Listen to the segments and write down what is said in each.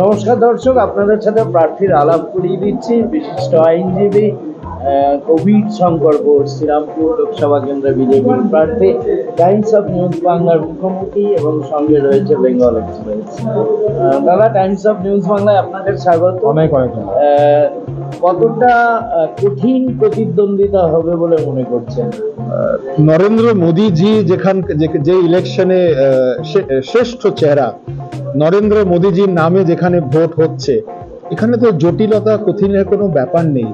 নমস্কার দর্শক, আপনাদের সাথে প্রার্থীর আলাপ করিয়ে দিচ্ছি। বিশিষ্ট আইনজীবী কবির শঙ্কর বোস, শ্রীরামপুর লোকসভা কেন্দ্র বিজেপির প্রার্থী টাইমস অফ নিউজ বাংলার মুখোমুখি এবং সঙ্গে রয়েছে বেঙ্গল এক্সপ্রেস দাদা টাইমস অফ নিউজ বাংলায় আপনাদের স্বাগত। অনেক অনেক কতটা কঠিন প্রতিদ্বন্দ্বিতা হবে বলে মনে করছেন? নরেন্দ্র মোদীজি যেখান যে- যে ইলেকশনে শ্রেষ্ঠ চেহারা নরেন্দ্র মোদীজির নামে যেখানে ভোট হচ্ছে এখানে তো জটিলতা কঠিনের কোনো ব্যাপার নেই।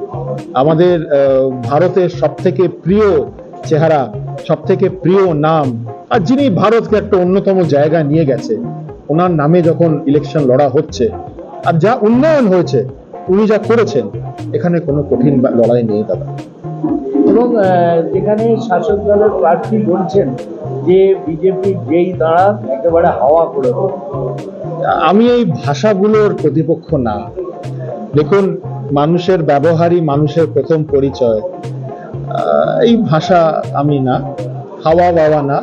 আমাদের ভারতের সব থেকে প্রিয় চেহারা সব থেকে প্রিয় নাম। আর যিনি ভারতকে একটা অন্যতম জায়গা নিয়ে গেছে ওনার নামে যখন ইলেকশন লড়া হচ্ছে আর যা উন্নয়ন হয়েছে উনি যা করেছেন এখানে কোনো কঠিন লড়াই নেই দাদা। এবং যেখানে শাসক দলের প্রার্থী বলছেন যে বিজেপি যেই দাঁড়ান একেবারে হাওয়া করে আমি এই ভাষাগুলোর প্রতিপক্ষ না। দেখুন মানুষের ব্যবহারই মানুষের প্রথম পরিচয়। এই ভাষা আমি না হাওয়া বাওয়া না।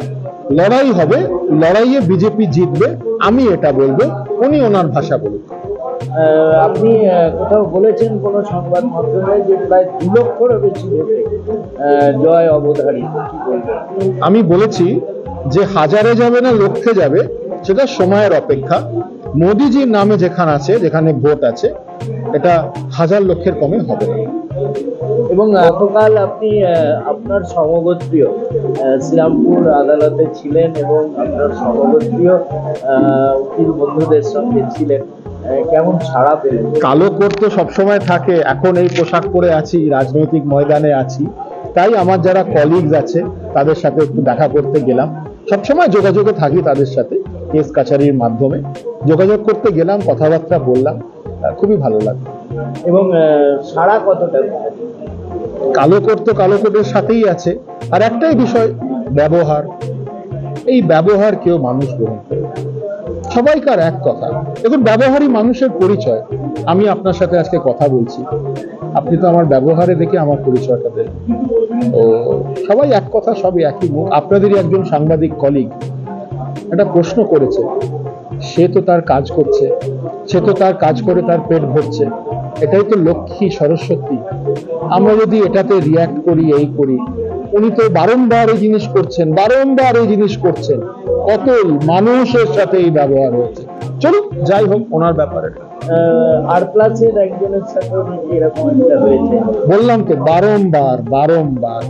লড়াই হবে লড়াইয়ে বিজেপি জিতবে আমি এটা বলব উনি ওনার ভাষা বলুন আহ, আপনি কোথাও বলেছেন কোনো সংবাদ মাধ্যমে যে প্রায় দু লক্ষেরও বেশি ভোটে জয় অবধারিত আমি বলেছি যে হাজারে যাবে না লক্ষে যাবে সেটা সময়ের অপেক্ষা। মোদিজির নামে যেখানে আছে যেখানে ভোট আছে এটা হাজার লক্ষের কমে হবে। না এবং গতকাল আপনি আপনার সমগোত্রীয় শ্রীরামপুর আদালতে ছিলেন এবং আপনার সমগোত্রীয় উকিল বন্ধুদের সঙ্গে ছিলেন। কেমন সাড়া পেলেন? কালো কোট তো সবসময় থাকে এখন এই পোশাক পরে আছি রাজনৈতিক ময়দানে আছি। তাই আমার যারা কলিগস আছে তাদের সাথে একটু দেখা করতে গেলাম। সবসময় যোগাযোগে থাকি তাদের সাথে কেস কাছারির মাধ্যমে। যোগাযোগ করতে গেলাম কথাবার্তা বললাম। খুবই ভালো লাগল এবং সাড়া কতটা? কালো কোট তো কালো কোটের সাথেই আছে। আর একটাই বিষয়, ব্যবহার। এই ব্যবহার কেউ মানুষ গ্রহণ করে সবাইকার এক কথা। দেখুন, ব্যবহারই মানুষের পরিচয়। আমি আপনার সাথে আজকে কথা বলছি। আপনি তো আমার ব্যবহারে দেখে আমার পরিচয়টা দেন। ও সবাই এক কথা, সবই একই মুখ। আপনাদেরই একজন সাংবাদিক কলিগ একটা প্রশ্ন করেছে। সে তো তার কাজ করছে সে তো তার কাজ করে তার পেট ভরছে। এটাই তো লক্ষ্মী সরস্বতী। আমরা যদি এটাতে রিয়াক্ট করি এই করি উনি তো বারংবার এই জিনিস করছেন বারংবার এই জিনিস করছেন। কত মানুষের সাথে এই ব্যবহার হচ্ছে। চলুন যাই হোক ওনার ব্যাপারে। আর প্লাসের একজনের এরকম একটা হয়েছে। বললাম তো বারংবার বারংবার।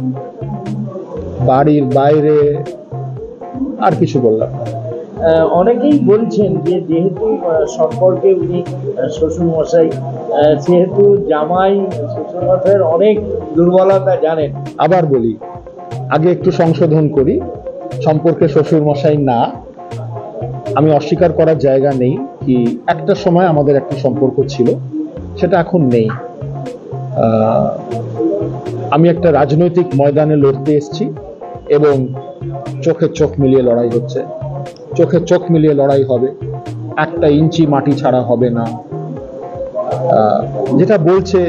বাড়ির বাইরে আর কিছু বললাম না। অনেকেই বলছেন যে যেহেতু সম্পর্কে উনি শ্বশুর মশাই সেহেতু জামাই শ্বশুর মশাইয়ের অনেক দুর্বলতা জানেন। আবার বলি, আগে একটু সংশোধন করি, সম্পর্কে শ্বশুর মশাই না। আমি অস্বীকার করার জায়গা নেই কি একটা সময় আমাদের একটা সম্পর্ক ছিল, সেটা এখন নেই। আমি একটা রাজনৈতিক ময়দানে লড়তে এসেছি এবং চোখে চোখ মিলিয়ে লড়াই হচ্ছে। চোখে চোখ মিলিয়ে লড়াই হবে, একটা ইঞ্চি মাটি ছাড়া হবে না। যেটা বলছে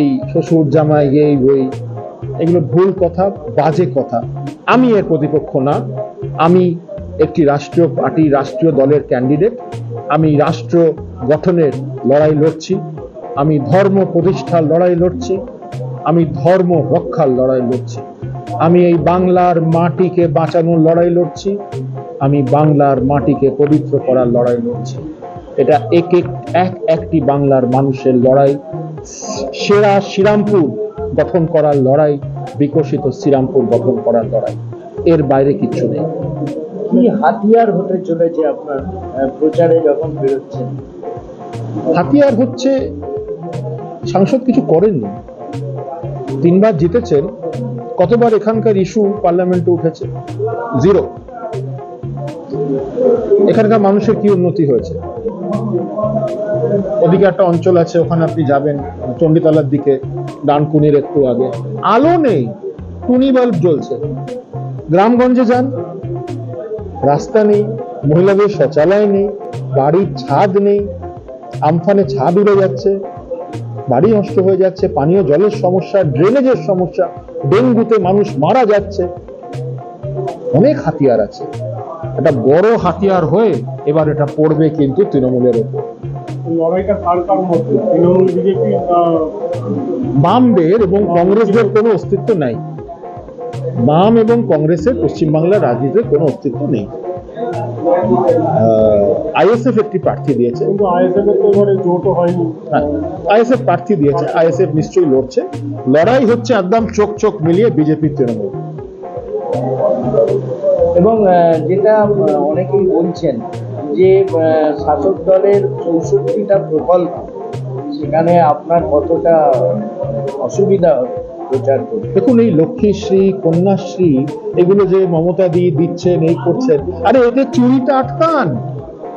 এই শ্বশুর জামাই, এই বই, এগুলো ভুল কথা, বাজে কথা। আমি এর প্রতিপক্ষ না। আমি একটি রাষ্ট্রীয় পার্টি, রাষ্ট্রীয় দলের ক্যান্ডিডেট আমি রাষ্ট্র গঠনের লড়াই লড়ছি। আমি ধর্ম প্রতিষ্ঠার লড়াই লড়ছি। আমি ধর্ম রক্ষার লড়াই লড়ছি। আমি এই বাংলার মাটিকে বাঁচানোর লড়াই লড়ছি। আমি বাংলার মাটিকে পবিত্র করার লড়াই লড়ছি। এটা এক এক এক একটি বাংলার মানুষের লড়াই। সেরা শ্রীরামপুর গঠন করার লড়াই বিকশিত শ্রীরামপুর গঠন করার লড়াই। এর বাইরে কিচ্ছু নেই। কি হাতিয়ার হতে চলেছে আপনার প্রচারে যখন বেরোচ্ছেন হাতিয়ার হচ্ছে সাংসদ কিছু করেননি। তিনবার জিতেছেন কতবার এখানকার ইস্যু পার্লামেন্টে উঠেছে? জিরো এখানকার মানুষের কি উন্নতি হয়েছে? ওদিকে একটা অঞ্চল আছে, ওখানে আপনি যাবেন, চণ্ডীতলার দিকে, ডানকুনির একটু আগে। আলো নেই টুনি বাল্ব জ্বলছে। গ্রামগঞ্জে যান, রাস্তা নেই, মহিলাদের শৌচালয় নেই, বাড়ির ছাদ নেই, আমফানে ছাদ উড়ে যাচ্ছে, বাড়ি নষ্ট হয়ে যাচ্ছে, পানীয় জলের সমস্যা ড্রেনেজের সমস্যা, ডেঙ্গুতে মানুষ মারা যাচ্ছে। অনেক হাতিয়ার আছে। একটা বড় হাতিয়ার হয়ে এবার এটা পড়বে কিন্তু তৃণমূলের ওপর। বামদের এবং কংগ্রেসদের কোনো অস্তিত্ব নাই। বাম এবং কংগ্রেসের পশ্চিমবাংলার রাজনীতিতে কোনো অস্তিত্ব নেই। আইএসএফ একটি প্রার্থী দিয়েছে। হয়নি। আইএসএফ প্রার্থী দিয়েছে আইএসএফ নিশ্চয়ই লড়ছে। লড়াই হচ্ছে একদম চোখ চোখ মিলিয়ে বিজেপির তৃণমূল। এবং যেটা অনেকেই বলছেন যে শাসক দলের চৌষট্টিটা প্রকল্প, সেখানে আপনার কতটা অসুবিধা প্রচার করতে? দেখুন, এই লক্ষ্মীশ্রী, কন্যাশ্রী, এগুলো যে মমতা দিয়ে দিচ্ছেন, এই করছেন, আরে এদের চুরিটা আটকান।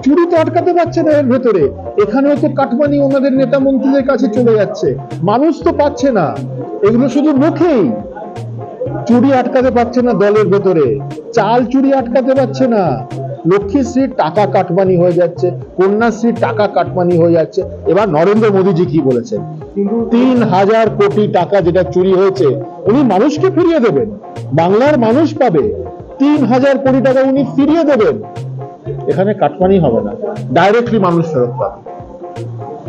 চুরি তো আটকাতে পারছে না এর ভেতরে। এখানেও তো কাটমানি ওনাদের নেতা মন্ত্রীদের কাছে চলে যাচ্ছে। মানুষ তো পাচ্ছে না। এগুলো শুধু মুখেই। চুরি আটকাতে পারছে না দলের ভেতরে। চাল চুরি আটকাতে পারছে না। লক্ষ্মীশ্রীর টাকা কাটমানি হয়ে যাচ্ছে কন্যাশ্রীর টাকা কাটমানি হয়ে যাচ্ছে। এবার নরেন্দ্র মোদীজি কি বলেছেন? তিন হাজার কোটি টাকা যেটা চুরি হয়েছে, উনি মানুষকে ফিরিয়ে দেবেন। বাংলার মানুষ পাবে। তিন হাজার কোটি টাকা উনি ফিরিয়ে দেবেন। এখানে কাটমানি হবে না। ডাইরেক্টলি মানুষ ফেরত পাবে।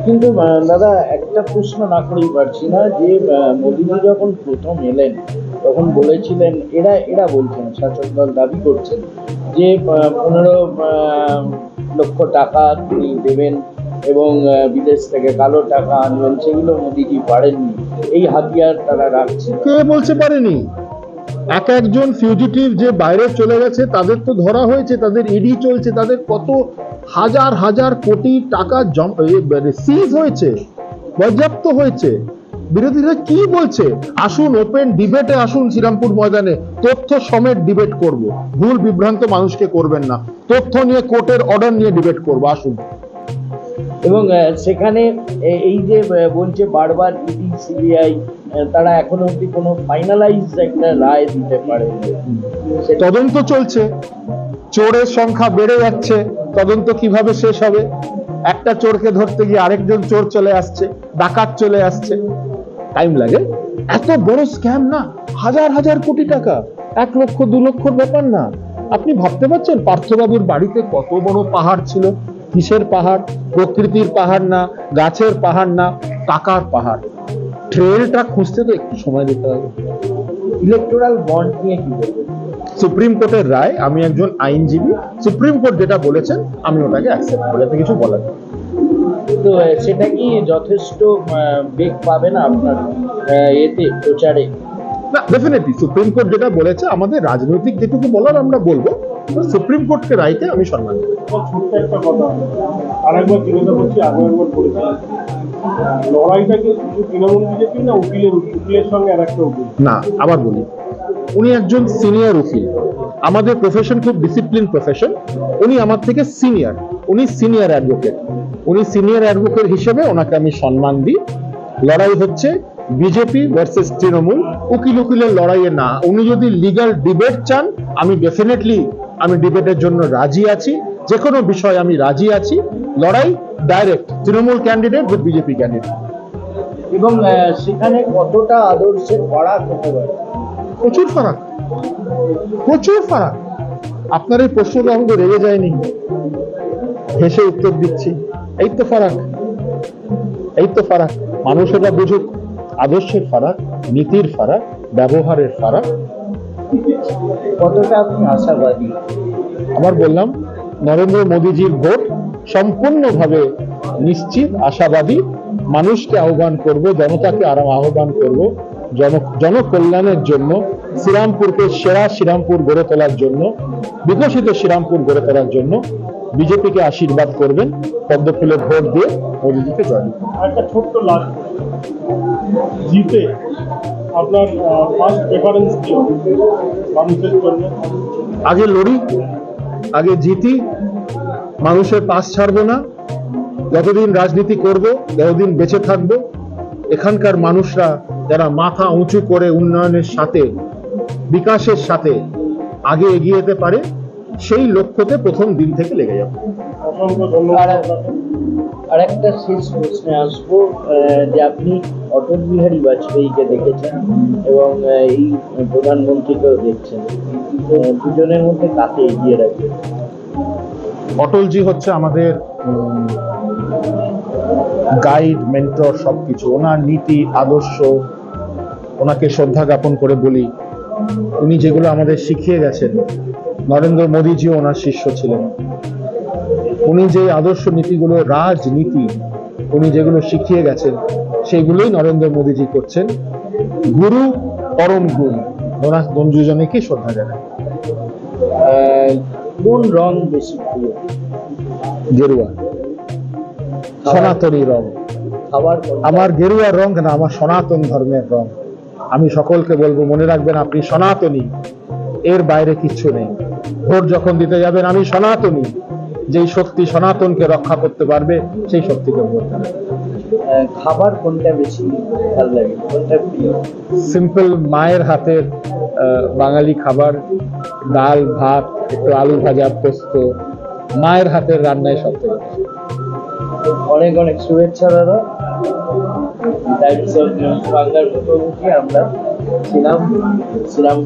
কিন্তু দাদা, একটা প্রশ্ন না করেই পারছি না যে মোদীজি যখন প্রথম এলেন তখন বলেছিলেন, এরা এরা বলছেন, শাসক দল দাবি করছেন যে পনেরো লক্ষ টাকা তিনি দেবেন এবং বিদেশ থেকে কালো টাকা আনবেন, সেগুলো মোদীজি পারেননি। এই হাতিয়ার তারা রাখছে। কে বলছে পারেনি? এক একজন ফিউজিটিভ যে বাইরে চলে গেছে, তাদের তো ধরা হয়েছে, তাদের ইডি চলছে, তাদের কত হাজার হাজার কোটি টাকা সিজ হয়েছে, পর্যাপ্ত হয়েছে। বিরোধীরা কি বলছে? আসুন ওপেন ডিবেটে আসুন শ্রীরামপুর ময়দানে। তথ্য সমেত ডিবেট করব। ভুল বিভ্রান্ত মানুষকে করবেন না। তথ্য নিয়ে কোর্টের অর্ডার নিয়ে ডিবেট করব। আসুন। এবং সেখানে এই যে বলছে বারবার ইডি সিবিআই তারা এখনও অবধি কোনো ফাইনালাইজ একটা রায় দিতে পারে তদন্ত চলছে। চোরের সংখ্যা বেড়ে যাচ্ছে। তদন্ত কীভাবে শেষ হবে? একটা চোরকে ধরতে গিয়ে আরেকজন চোর চলে আসছে ডাকাত চলে আসছে। টাইম লাগে। এত বড় স্ক্যাম না হাজার হাজার কোটি টাকা এক লক্ষ দু লক্ষর ব্যাপার না। আপনি ভাবতে পারছেন পার্থবাবুর বাড়িতে কত বড় পাহাড় ছিল? কিসের পাহাড়? প্রকৃতির পাহাড় না গাছের পাহাড় না টাকার পাহাড়? ট্রেলটা খুঁজতে তো একটু সময় দিতে হবে। ইলেকট্রাল বন্ড নিয়ে কি সুপ্রিম কোর্টের রায় আমি একজন আইনজীবী সুপ্রিম কোর্ট যেটা বলেছেন আমি ওটাকে অ্যাকসেপ্ট করি। কিছু বলার নেই। তো সেটা কি যথেষ্ট বেগ পাবে না আপনার এতে প্রচারে? না ডেফিনেটলি সুপ্রিম কোর্ট যেটা বলেছে আমাদের রাজনৈতিক যেটুকু বলার আমরা বলব সুপ্রিম কোর্টকে রায়কে আমি সম্মান করি। ছোট্ট একটা কথা আরেকবার জিজ্ঞাসা করছি আগে একবার করেছি লড়াইটা কি তৃণমূল বিজেপি না উকিলের উকিলের সঙ্গে আর একটা উকিল? না আবার বলি উনি একজন সিনিয়র উকিল। আমাদের প্রফেশন খুব ডিসিপ্লিন প্রফেশন উনি আমার থেকে সিনিয়র উনি সিনিয়র অ্যাডভোকেট উনি সিনিয়র অ্যাডভোকেট হিসেবে ওনাকে আমি সম্মান দিই। লড়াই হচ্ছে বিজেপি ভার্সেস তৃণমূল। উকিল উকিলের লড়াইয়ে না। উনি যদি লিগাল ডিবেট চান আমি ডেফিনেটলি আমি ডিবেটের জন্য রাজি আছি। যে কোনো বিষয়ে আমি রাজি আছি। লড়াই direct Trinamool candidate with BJP candidate এবং সেখানে কতটা আদর্শের ফারাক হতে পারে? প্রচুর ফারাক। প্রচুর ফারাক। আপনার এই প্রশ্নটা আমাকে রেগে যায়নি। হেসে উত্তর দিচ্ছি। এই তো ফারাক এই তো ফারাক। মানুষ এটা বুঝুক আদর্শের ফারাক নীতির ফারাক ব্যবহারের ফারাক। কতটা আপনি আশাবাদী? আবার বললাম নরেন্দ্র মোদীজির ভোট সম্পূর্ণভাবে নিশ্চিত আশাবাদী। মানুষকে আহ্বান করব জনতাকে আরাম আহ্বান করব জন জনকল্যাণের জন্য শ্রীরামপুরকে সেরা শ্রীরামপুর গড়ে তোলার জন্য বিকশিত শ্রীরামপুর গড়ে তোলার জন্য। বিজেপিকে আশীর্বাদ করবেন পদ্মফুলের ভোট দিয়ে মোদীজিকে জয়। একটা ছোট্ট লাস্ট জিতে আপনার ফার্স্ট প্রেফারেন্স কি মানুষের জন্য? আগে লড়ি আগে জিতি মানুষের পাশ ছাড়বো না। যতদিন রাজনীতি করব যতদিন বেঁচে থাকব। এখানকার মানুষরা যারা মাথা উঁচু করে উন্নয়নের সাথে বিকাশের সাথে আগে এগিয়ে যেতে পারে সেই লক্ষ্যতে প্রথম দিন থেকে লেগে যাবে। অসংখ্য ধন্যবাদ আর একটা শেষ প্রশ্নে আসব আহ, যে আপনি অটল বিহারী বাজপেয়ীকে দেখেছেন এবং এই প্রধানমন্ত্রীকেও দেখছেন। দুজনের মধ্যে কাকে এগিয়ে রাখবেন? অটলজি হচ্ছে আমাদের গাইড মেন্টর সবকিছু। ওনার নীতি আদর্শ ওনাকে শ্রদ্ধা জ্ঞাপন করে বলি উনি যেগুলো আমাদের শিখিয়ে গেছেন নরেন্দ্র মোদীজিও ওনার শিষ্য ছিলেন। উনি যে আদর্শ নীতিগুলো রাজনীতি উনি যেগুলো শিখিয়ে গেছেন সেগুলোই নরেন্দ্র মোদীজি করছেন। গুরু পরম গুরু ওনার দুজনেকে শ্রদ্ধা জানায় কোন রং বেশি প্রিয়? গেরুয়া। সনাতনী রং। আমার গেরুয়া রং না আমার সনাতন ধর্মের রং। আমি সকলকে বলব মনে রাখবেন আপনি সনাতনী। এর বাইরে কিচ্ছু নেই। ভোট যখন দিতে যাবেন আমি সনাতনী। যেই শক্তি সনাতনকে রক্ষা করতে পারবে সেই শক্তিকে ভোট খাবার কোনটা বেশি ভালো লাগে? কোনটা প্রিয়? সিম্পল মায়ের হাতের বাঙালি খাবার ডাল ভাত একটু আলু ভাজা পোস্ত মায়ের হাতের রান্নায় সব থেকে অনেক অনেক শুভেচ্ছা দাদা। বাংলার মুখোমুখি আমরা ছিলাম ছিলাম